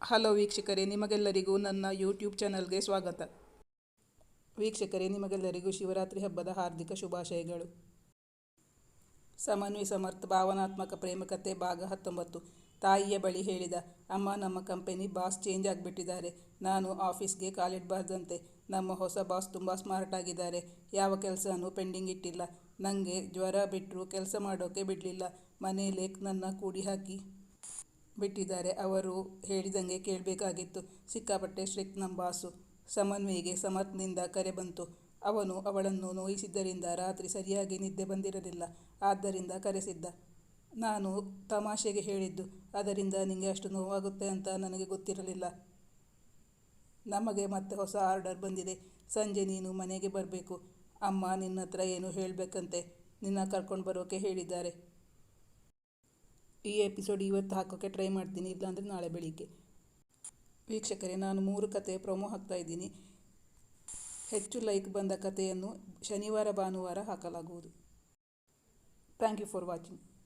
Hello ವೀಕ್ಷಕರೇ, ನಿಮಗೆಲ್ಲರಿಗೂ ನನ್ನ ಯೂಟ್ಯೂಬ್ ಚಾನಲ್ಗೆ ಸ್ವಾಗತ. ವೀಕ್ಷಕರೇ, ನಿಮಗೆಲ್ಲರಿಗೂ ಶಿವರಾತ್ರಿ ಹಬ್ಬದ ಹಾರ್ದಿಕ ಶುಭಾಶಯಗಳು. ಸಮನ್ವಯ ಸಮರ್ಥ, ಭಾವನಾತ್ಮಕ ಪ್ರೇಮಕತೆ ಭಾಗ ಹತ್ತೊಂಬತ್ತು. ತಾಯಿಯ ಬಳಿ ಹೇಳಿದ, ಅಮ್ಮ, ನಮ್ಮ ಕಂಪನಿ ಬಾಸ್ ಚೇಂಜ್ ಆಗಿಬಿಟ್ಟಿದ್ದಾರೆ. ನಾನು ಆಫೀಸ್ಗೆ ಕಾಲಿಡಬಾರ್ದಂತೆ. ನಮ್ಮ ಹೊಸ ಬಾಸ್ ತುಂಬ ಸ್ಮಾರ್ಟ್ ಆಗಿದ್ದಾರೆ. ಯಾವ ಕೆಲಸನೂ ಪೆಂಡಿಂಗ್ ಇಟ್ಟಿಲ್ಲ. ನನಗೆ ಜ್ವರ ಬಿಟ್ಟರು ಕೆಲಸ ಮಾಡೋಕೆ ಬಿಡಲಿಲ್ಲ. ಮನೆಯಲ್ಲೇ ನನ್ನ ಕೂಡಿ ಹಾಕಿ. ಬಿಟ್ಟಿದ್ದಾರೆ. ಅವರು ಹೇಳಿದಂಗೆ ಕೇಳಬೇಕಾಗಿತ್ತು. ಸಿಕ್ಕಾಪಟ್ಟೆ ಸ್ಟ್ರಿಕ್ ನಮ್ಮ ಬಾಸು ಸಮನ್ವಯಿಗೆ ಸಮರ್ಥನಿಂದ ಕರೆ ಬಂತು. ಅವನು ಅವಳನ್ನು ನೋಯಿಸಿದ್ದರಿಂದ ರಾತ್ರಿ ಸರಿಯಾಗಿ ನಿದ್ದೆ ಬಂದಿರಲಿಲ್ಲ. ಆದ್ದರಿಂದ ಕರೆಸಿದ್ದ, ನಾನು ತಮಾಷೆಗೆ ಹೇಳಿದ್ದು, ಅದರಿಂದ ನಿಮಗೆ ಅಷ್ಟು ನೋವಾಗುತ್ತೆ ಅಂತ ನನಗೆ ಗೊತ್ತಿರಲಿಲ್ಲ. ನಮಗೆ ಮತ್ತೆ ಹೊಸ ಆರ್ಡರ್ ಬಂದಿದೆ. ಸಂಜೆ ನೀನು ಮನೆಗೆ ಬರಬೇಕು. ಅಮ್ಮ ನಿನ್ನ ಹತ್ರ ಏನು ಹೇಳಬೇಕಂತೆ? ನಿನ್ನ ಕರ್ಕೊಂಡು ಬರೋಕೆ ಹೇಳಿದ್ದಾರೆ. ಈ ಎಪಿಸೋಡ್ ಇವತ್ತು ಹಾಕೋಕ್ಕೆ ಟ್ರೈ ಮಾಡ್ತೀನಿ, ಇಲ್ಲಾಂದರೆ ನಾಳೆ ಬೆಳಿಗ್ಗೆ. ವೀಕ್ಷಕರೇ, ನಾನು ಮೂರು ಕತೆ ಪ್ರೊಮೋ ಹಾಕ್ತಾ ಇದ್ದೀನಿ. ಹೆಚ್ಚು ಲೈಕ್ ಬಂದ ಕಥೆಯನ್ನು ಶನಿವಾರ, ಭಾನುವಾರ ಹಾಕಲಾಗುವುದು. Thank you for watching.